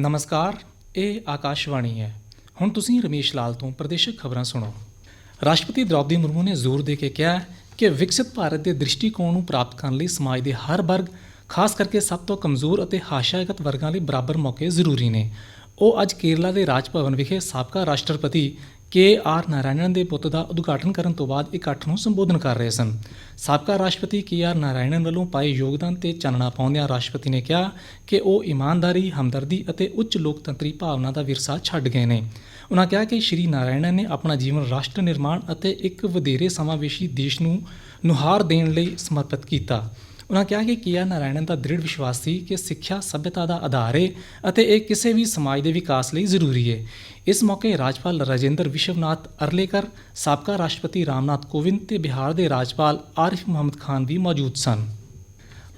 ਨਮਸਕਾਰ, ਇਹ ਆਕਾਸ਼ਵਾਣੀ ਹੈ। ਹੁਣ ਤੁਸੀਂ ਰਮੇਸ਼ ਲਾਲ ਤੋਂ ਪ੍ਰਦੇਸ਼ਕ ਖਬਰਾਂ ਸੁਣੋ। ਰਾਸ਼ਟਰਪਤੀ ਦ੍ਰੌਪਦੀ ਮੁਰਮੂ ਨੇ ਜ਼ੋਰ ਦੇ ਕੇ ਕਿਹਾ ਕਿ ਵਿਕਸਿਤ ਭਾਰਤ ਦੇ ਦ੍ਰਿਸ਼ਟੀਕੋਣ ਨੂੰ ਪ੍ਰਾਪਤ ਕਰਨ ਲਈ ਸਮਾਜ ਦੇ ਹਰ ਵਰਗ, ਖਾਸ ਕਰਕੇ ਸਭ ਤੋਂ ਕਮਜ਼ੋਰ ਅਤੇ ਹਾਸ਼ਾਇਗਤ ਵਰਗਾਂ ਲਈ ਬਰਾਬਰ ਮੌਕੇ ਜ਼ਰੂਰੀ ਨੇ। ਉਹ ਅੱਜ ਕੇਰਲਾ ਦੇ ਰਾਜ ਭਵਨ ਵਿਖੇ ਸਾਬਕਾ ਰਾਸ਼ਟਰਪਤੀ ਕੇ ਆਰ ਨਾਰਾਇਣਨ ਦੇ ਪੁੱਤ ਦਾ ਉਦਘਾਟਨ ਕਰਨ ਤੋਂ ਬਾਅਦ ਇਕੱਠ ਨੂੰ ਸੰਬੋਧਨ ਕਰ ਰਹੇ ਸਨ। ਸਾਬਕਾ ਰਾਸ਼ਟਰਪਤੀ ਕੇ ਆਰ ਨਾਰਾਇਣਨ ਵੱਲੋਂ ਪਾਏ ਯੋਗਦਾਨ ਤੇ ਚਾਨਣਾ ਪਾਉਂਦਿਆਂ ਰਾਸ਼ਟਰਪਤੀ ਨੇ ਕਿਹਾ ਕਿ ਉਹ ਇਮਾਨਦਾਰੀ, ਹਮਦਰਦੀ ਅਤੇ ਉੱਚ ਲੋਕਤੰਤਰੀ ਭਾਵਨਾ ਦਾ ਵਿਰਸਾ ਛੱਡ ਗਏ ਨੇ। ਉਨ੍ਹਾਂ ਕਿਹਾ ਕਿ ਸ਼੍ਰੀ ਨਾਰਾਇਣਨ ਨੇ ਆਪਣਾ ਜੀਵਨ ਰਾਸ਼ਟਰ ਨਿਰਮਾਣ ਅਤੇ ਇੱਕ ਵਧੇਰੇ ਸਮਾਵੇਸ਼ੀ ਦੇਸ਼ ਨੂੰ ਨੁਹਾਰ ਦੇਣ ਲਈ ਸਮਰਪਿਤ ਕੀਤਾ। ਉਨ੍ਹਾਂ ਕਿਹਾ ਕਿ ਕੀਆ ਨਾਰਾਇਣਨ ਦਾ ਦ੍ਰਿੜ ਵਿਸ਼ਵਾਸ ਸੀ ਕਿ ਸਿੱਖਿਆ ਸਭਿਅਤਾ ਦਾ ਆਧਾਰ ਹੈ ਅਤੇ ਇਹ ਕਿਸੇ ਵੀ ਸਮਾਜ ਦੇ ਵਿਕਾਸ ਲਈ ਜ਼ਰੂਰੀ ਹੈ ਇਸ ਮੌਕੇ ਰਾਜਪਾਲ ਰਾਜੇਂਦਰ ਵਿਸ਼ਵਨਾਥ ਅਰਲੇਕਰ, ਸਾਬਕਾ ਰਾਸ਼ਟਰਪਤੀ ਰਾਮਨਾਥ ਕੋਵਿੰਦ ਤੇ ਬਿਹਾਰ ਦੇ ਰਾਜਪਾਲ ਆਰਿਫ ਮੁਹੰਮਦ ਖਾਨ ਵੀ ਮੌਜੂਦ ਸਨ।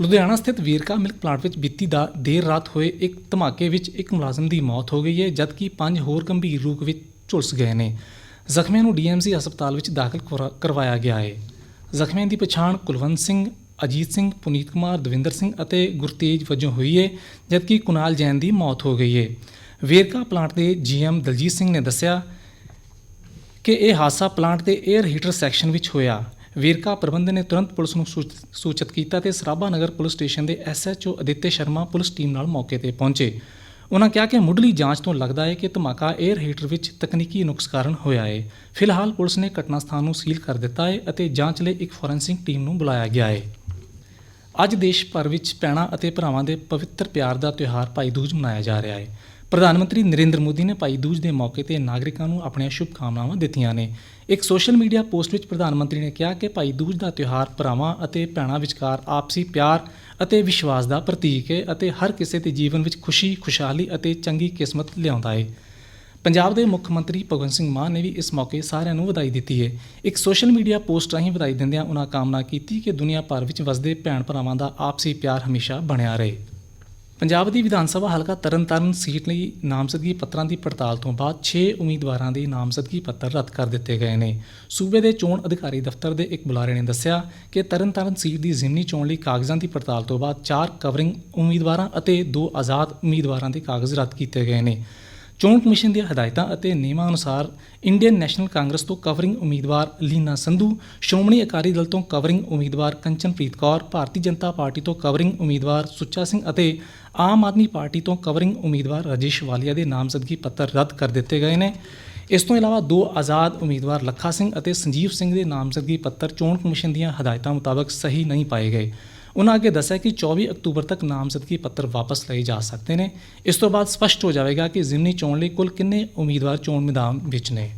ਲੁਧਿਆਣਾ ਸਥਿਤ ਵੀਰਕਾ ਮਿਲਕ ਪਲਾਂਟ ਵਿੱਚ ਬੀਤੀ ਦਾ ਦੇਰ ਰਾਤ ਹੋਏ ਇੱਕ ਧਮਾਕੇ ਵਿੱਚ ਇੱਕ ਮੁਲਾਜ਼ਮ ਦੀ ਮੌਤ ਹੋ ਗਈ ਹੈ ਜਦਕਿ ਪੰਜ ਹੋਰ ਗੰਭੀਰ ਰੂਪ ਵਿੱਚ ਝੁਲਸ ਗਏ ਨੇ। ਜ਼ਖਮੀਆਂ ਨੂੰ ਡੀਐਮਸੀ ਹਸਪਤਾਲ ਵਿੱਚ ਦਾਖਲ ਕਰਵਾ- ਕਰਵਾਇਆ ਗਿਆ ਹੈ ਜ਼ਖਮੀਆਂ ਦੀ ਪਛਾਣ ਕੁਲਵੰਤ ਸਿੰਘ ਅਜੀਤ ਸਿੰਘ, ਪੁਨੀਤ ਕੁਮਾਰ, ਦਵਿੰਦਰ ਸਿੰਘ ਅਤੇ ਗੁਰਤੇਜ ਵਜੋਂ ਹੋਈ ਹੈ ਜਦਕਿ ਕੁਨਾਲ ਜੈਨ ਦੀ ਮੌਤ ਹੋ ਗਈ ਹੈ ਵੇਰਕਾ ਪਲਾਂਟ ਦੇ ਜੀਐਮ ਦਲਜੀਤ ਸਿੰਘ ਨੇ ਦੱਸਿਆ ਕਿ ਇਹ ਹਾਦਸਾ ਪਲਾਂਟ ਦੇ 에ਅਰ ਹੀਟਰ ਸੈਕਸ਼ਨ ਵਿੱਚ ਹੋਇਆ। ਵੇਰਕਾ ਪ੍ਰਬੰਧ ਨੇ ਤੁਰੰਤ ਪੁਲਿਸ ਨੂੰ ਸੂਚ- ਸੂਚਿਤ ਕੀਤਾ ਤੇ ਸਰਾਭਾ ਨਗਰ ਪੁਲਿਸ ਸਟੇਸ਼ਨ ਦੇ SHO Aditya Sharma police team ਨਾਲ ਮੌਕੇ ਤੇ ਪਹੁੰਚੇ। ਉਹਨਾਂ ਕਿਹਾ ਕਿ ਮੁੱਢਲੀ ਜਾਂਚ ਤੋਂ ਲੱਗਦਾ ਹੈ ਕਿ ਧਮਾਕਾ 에ਅਰ ਹੀਟਰ ਵਿੱਚ ਤਕਨੀਕੀ ਨੁਕਸ ਕਾਰਨ ਹੋਇਆ ਹੈ ਫਿਲਹਾਲ ਪੁਲਿਸ ਨੇ ਘਟਨਾ ਸਥਾਨ ਨੂੰ ਸੀਲ ਕਰ ਦਿੱਤਾ ਹੈ ਅਤੇ ਜਾਂਚ ਲਈ ਇੱਕ ਫੋਰੈਂਸਿਕ ਟੀਮ ਨੂੰ ਬੁਲਾਇਆ ਗਿਆ ਹੈ ਅੱਜ ਦੇਸ਼ ਭਰ ਵਿੱਚ ਭੈਣਾਂ ਅਤੇ ਭਰਾਵਾਂ ਦੇ ਪਵਿੱਤਰ ਪਿਆਰ ਦਾ ਤਿਉਹਾਰ ਭਾਈ ਦੂਜ ਮਨਾਇਆ ਜਾ ਰਿਹਾ ਹੈ। ਪ੍ਰਧਾਨ ਮੰਤਰੀ ਨਰਿੰਦਰ ਮੋਦੀ ਨੇ ਭਾਈ ਦੂਜ ਦੇ ਮੌਕੇ ਤੇ ਨਾਗਰਿਕਾਂ ਨੂੰ ਆਪਣੀਆਂ ਸ਼ੁਭਕਾਮਨਾਵਾਂ ਦਿੱਤੀਆਂ ਨੇ। ਇੱਕ ਸੋਸ਼ਲ ਮੀਡੀਆ ਪੋਸਟ ਵਿੱਚ ਪ੍ਰਧਾਨ ਮੰਤਰੀ ਨੇ ਕਿਹਾ ਕਿ ਭਾਈ ਦੂਜ ਦਾ ਤਿਉਹਾਰ ਭਰਾਵਾਂ ਅਤੇ ਭੈਣਾਂ ਵਿਚਕਾਰ ਆਪਸੀ ਪਿਆਰ ਅਤੇ ਵਿਸ਼ਵਾਸ ਦਾ ਪ੍ਰਤੀਕ ਹੈ ਅਤੇ ਹਰ ਕਿਸੇ ਦੇ ਜੀਵਨ ਵਿੱਚ ਖੁਸ਼ੀ, ਖੁਸ਼ਹਾਲੀ ਅਤੇ ਚੰਗੀ ਕਿਸਮਤ ਲਿਆਉਂਦਾ ਹੈ। ਪੰਜਾਬ ਦੇ ਮੁੱਖ ਮੰਤਰੀ ਭਗਵੰਤ ਸਿੰਘ ਮਾਨ ਨੇ ਵੀ ਇਸ ਮੌਕੇ ਸਾਰਿਆਂ ਨੂੰ ਵਧਾਈ ਦਿੱਤੀ ਹੈ। ਇੱਕ ਸੋਸ਼ਲ ਮੀਡੀਆ ਪੋਸਟ ਰਾਹੀਂ ਵਧਾਈ ਦਿੰਦਿਆਂ ਉਹਨਾਂ ਕਾਮਨਾ ਕੀਤੀ ਕਿ ਦੁਨੀਆ ਭਰ ਵਿੱਚ ਵਸਦੇ ਭੈਣ ਭਰਾਵਾਂ ਦਾ ਆਪਸੀ ਪਿਆਰ ਹਮੇਸ਼ਾ ਬਣਿਆ ਰਹੇ। ਪੰਜਾਬ ਦੀ ਵਿਧਾਨ ਸਭਾ ਹਲਕਾ ਤਰਨਤਾਰਨ ਸੀਟ ਲਈ ਨਾਮਜ਼ਦਗੀ ਪੱਤਰਾਂ ਦੀ ਪੜਤਾਲ ਤੋਂ ਬਾਅਦ 6 ਉਮੀਦਵਾਰਾਂ ਦੇ ਨਾਮਜ਼ਦਗੀ ਪੱਤਰ ਰੱਦ ਕਰ ਦਿੱਤੇ ਗਏ ਨੇ। ਸੂਬੇ ਦੇ ਚੋਣ ਅਧਿਕਾਰੀ ਦਫ਼ਤਰ ਦੇ ਇੱਕ ਬੁਲਾਰੇ ਨੇ ਦੱਸਿਆ ਕਿ ਤਰਨਤਾਰਨ ਸੀਟ ਦੀ ਜ਼ਿਮਨੀ ਚੋਣ ਲਈ ਕਾਗਜ਼ਾਂ ਦੀ ਪੜਤਾਲ ਤੋਂ ਬਾਅਦ 4 ਕਵਰਿੰਗ ਉਮੀਦਵਾਰਾਂ ਅਤੇ 2 ਆਜ਼ਾਦ ਉਮੀਦਵਾਰਾਂ ਦੇ ਕਾਗਜ਼ ਰੱਦ ਕੀਤੇ ਗਏ ਨੇ। ਚੋਣ ਕਮਿਸ਼ਨ ਦੀਆਂ ਹਦਾਇਤਾਂ ਅਤੇ ਨਿਯਮਾਂ ਅਨੁਸਾਰ ਇੰਡੀਅਨ ਨੈਸ਼ਨਲ ਕਾਂਗਰਸ ਤੋਂ ਕਵਰਿੰਗ ਉਮੀਦਵਾਰ ਲੀਨਾ ਸੰਧੂ, ਸ਼੍ਰੋਮਣੀ ਅਕਾਲੀ ਦਲ ਤੋਂ ਕਵਰਿੰਗ ਉਮੀਦਵਾਰ ਕੰਚਨਪ੍ਰੀਤ ਕੌਰ, ਭਾਰਤੀ ਜਨਤਾ ਪਾਰਟੀ ਤੋਂ ਕਵਰਿੰਗ ਉਮੀਦਵਾਰ ਸੁੱਚਾ ਸਿੰਘ ਅਤੇ ਆਮ ਆਦਮੀ ਪਾਰਟੀ ਤੋਂ ਕਵਰਿੰਗ ਉਮੀਦਵਾਰ ਰਾਜੇਸ਼ ਵਾਲੀਆ ਦੇ ਨਾਮਜ਼ਦਗੀ ਪੱਤਰ ਰੱਦ ਕਰ ਦਿੱਤੇ ਗਏ ਨੇ। ਇਸ ਤੋਂ ਇਲਾਵਾ ਦੋ ਆਜ਼ਾਦ ਉਮੀਦਵਾਰ ਲੱਖਾ ਸਿੰਘ ਅਤੇ ਸੰਜੀਵ ਸਿੰਘ ਦੇ ਨਾਮਜ਼ਦਗੀ ਪੱਤਰ ਚੋਣ ਕਮਿਸ਼ਨ ਦੀਆਂ ਹਦਾਇਤਾਂ ਮੁਤਾਬਕ ਸਹੀ ਨਹੀਂ ਪਾਏ ਗਏ। ਉਹਨਾਂ ਅੱਗੇ ਦੱਸਿਆ ਕਿ 24 ਅਕਤੂਬਰ ਤੱਕ ਨਾਮਜ਼ਦਗੀ ਪੱਤਰ ਵਾਪਸ ਲਏ ਜਾ ਸਕਦੇ ਨੇ। ਇਸ ਤੋਂ ਬਾਅਦ ਸਪਸ਼ਟ ਹੋ ਜਾਵੇਗਾ ਕਿ ਜ਼ਿਮਨੀ ਚੋਣ ਲਈ ਕੁੱਲ ਕਿੰਨੇ ਉਮੀਦਵਾਰ ਚੋਣ ਮੈਦਾਨ ਵਿੱਚ ਨੇ।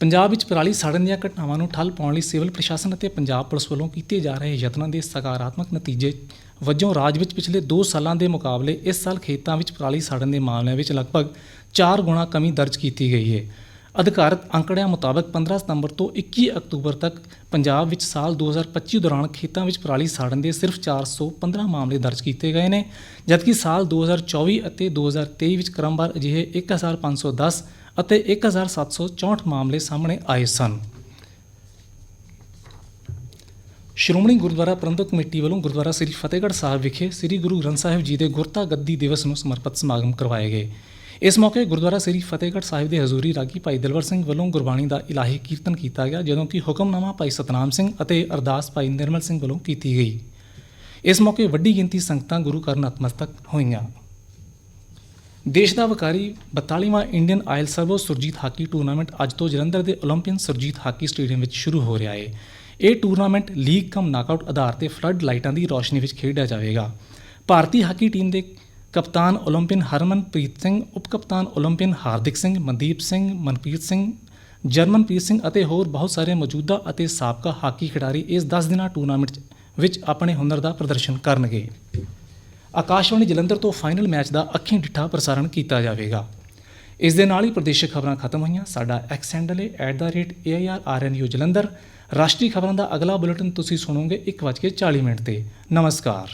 ਪੰਜਾਬ ਵਿੱਚ ਪਰਾਲੀ ਸਾੜਨ ਦੀਆਂ ਘਟਨਾਵਾਂ ਨੂੰ ਠੱਲ ਪਾਉਣ ਲਈ ਸਿਵਲ ਪ੍ਰਸ਼ਾਸਨ ਅਤੇ ਪੰਜਾਬ ਪੁਲਿਸ ਵੱਲੋਂ ਕੀਤੇ ਜਾ ਰਹੇ ਯਤਨਾਂ ਦੇ ਸਕਾਰਾਤਮਕ ਨਤੀਜੇ ਵਜੋਂ ਰਾਜ ਵਿੱਚ ਪਿਛਲੇ 2 ਸਾਲਾਂ ਦੇ ਮੁਕਾਬਲੇ ਇਸ ਸਾਲ ਖੇਤਾਂ ਵਿੱਚ ਪਰਾਲੀ ਸਾੜਨ ਦੇ ਮਾਮਲਿਆਂ ਵਿੱਚ ਲਗਭਗ 4 ਗੁਣਾ ਕਮੀ ਦਰਜ ਕੀਤੀ ਗਈ ਹੈ। ਅਧਿਕਾਰਤ ਅੰਕੜਿਆਂ ਮੁਤਾਬਕ 15 ਸਤੰਬਰ ਤੋਂ 21 ਅਕਤੂਬਰ ਤੱਕ ਪੰਜਾਬ ਵਿੱਚ ਸਾਲ 2025 ਦੌਰਾਨ ਖੇਤਾਂ ਵਿੱਚ ਪਰਾਲੀ ਸਾੜਨ ਦੇ ਸਿਰਫ 415 ਮਾਮਲੇ ਦਰਜ ਕੀਤੇ ਗਏ ਨੇ, ਜਦਕਿ ਸਾਲ 2024 ਅਤੇ 2023 ਵਿੱਚ ਕ੍ਰਮਵਾਰ ਅਜਿਹੇ 1510 ਅਤੇ 1764 ਮਾਮਲੇ ਸਾਹਮਣੇ ਆਏ ਸਨ। ਸ਼੍ਰੋਮਣੀ ਗੁਰਦੁਆਰਾ ਪ੍ਰਬੰਧਕ ਕਮੇਟੀ ਵੱਲੋਂ ਗੁਰਦੁਆਰਾ ਸ੍ਰੀ ਫਤਿਹਗੜ੍ਹ ਸਾਹਿਬ ਵਿਖੇ ਸ੍ਰੀ ਗੁਰੂ ਗ੍ਰੰਥ ਸਾਹਿਬ ਜੀ ਦੇ ਗੁਰਤਾ ਗੱਦੀ ਦਿਵਸ ਨੂੰ ਸਮਰਪਿਤ ਸਮਾਗਮ ਕਰਵਾਏ ਗਏ। ਇਸ ਮੌਕੇ ਗੁਰਦੁਆਰਾ ਸ੍ਰੀ ਫਤਿਹਗੜ੍ਹ ਸਾਹਿਬ ਦੇ ਹਜ਼ੂਰੀ ਰਾਗੀ ਭਾਈ ਦਿਲਵਰ ਸਿੰਘ ਵੱਲੋਂ ਗੁਰਬਾਣੀ ਦਾ ਇਲਾਹੀ ਕੀਰਤਨ ਕੀਤਾ ਗਿਆ ਜਦੋਂ ਕਿ ਹੁਕਮਨਾਮਾ ਭਾਈ ਸਤਨਾਮ ਸਿੰਘ ਅਤੇ ਅਰਦਾਸ ਭਾਈ ਨਿਰਮਲ ਸਿੰਘ ਵੱਲੋਂ ਕੀਤੀ ਗਈ ਇਸ ਮੌਕੇ ਵੱਡੀ ਗਿਣਤੀ ਸੰਗਤਾਂ ਗੁਰੂ ਘਰ ਨਤਮਸਤਕ ਹੋਈਆਂ ਦੇਸ਼ ਦਾ ਵਕਾਰੀ 42ਵਾਂ Indian Oil Servo Surjit hockey tournament ਅੱਜ ਤੋਂ ਜਲੰਧਰ ਦੇ 올림픽 ਸੁਰਜੀਤ ਹਾਕੀ ਸਟੇਡੀਅਮ ਵਿੱਚ ਸ਼ੁਰੂ ਹੋ ਰਿਹਾ ਹੈ ਇਹ ਟੂਰਨਾਮੈਂਟ ਲੀਗ ਕਮ ਨਾਕਆਊਟ ਆਧਾਰ ਤੇ ਫਲੱਡ ਲਾਈਟਾਂ ਦੀ ਰੋਸ਼ਨੀ ਵਿੱਚ ਖੇਡਿਆ ਜਾਵੇਗਾ ਭਾਰਤੀ ਹਾਕੀ ਟੀਮ ਦੇ ਕਪਤਾਨ 올림픽 ਹਰਮਨਪ੍ਰੀਤ ਸਿੰਘ ਉਪ ਕਪਤਾਨ 올림픽 ਹਾਰਦਿਕ ਸਿੰਘ ਮਨਦੀਪ ਸਿੰਘ ਮਨਪ੍ਰੀਤ ਸਿੰਘ ਜਰਮਨਪ੍ਰੀਤ ਸਿੰਘ ਅਤੇ ਹੋਰ ਬਹੁਤ ਸਾਰੇ ਮੌਜੂਦਾ ਅਤੇ ਸਾਬਕਾ ਹਾਕੀ ਖਿਡਾਰੀ ਇਸ 10 ਦਿਨਾਂ ਟੂਰਨਾਮੈਂਟ ਵਿੱਚ ਆਪਣੇ ਹੁਨਰ ਦਾ ਪ੍ਰਦਰਸ਼ਨ ਕਰਨਗੇ ਆਕਾਸ਼ਵਾਣੀ ਜਲੰਧਰ ਤੋਂ ਫਾਈਨਲ ਮੈਚ ਦਾ ਅੱਖੀਂ ਡਿੱਠਾ ਪ੍ਰਸਾਰਣ ਕੀਤਾ ਜਾਵੇਗਾ ਇਸ ਦੇ ਨਾਲ ਹੀ ਪ੍ਰਦੇਸ਼ਿਕ ਖਬਰਾਂ ਖਤਮ ਹੋਈਆਂ ਸਾਡਾ ਐਕਸ ਹੈਂਡਲ ਹੈ @airrnu ਜਲੰਧਰ ਰਾਸ਼ਟਰੀ ਖਬਰਾਂ ਦਾ ਅਗਲਾ ਬੁਲੇਟਿਨ ਤੁਸੀਂ ਸੁਣੋਗੇ 1:40 ਮਿੰਟ ਤੇ ਨਮਸਕਾਰ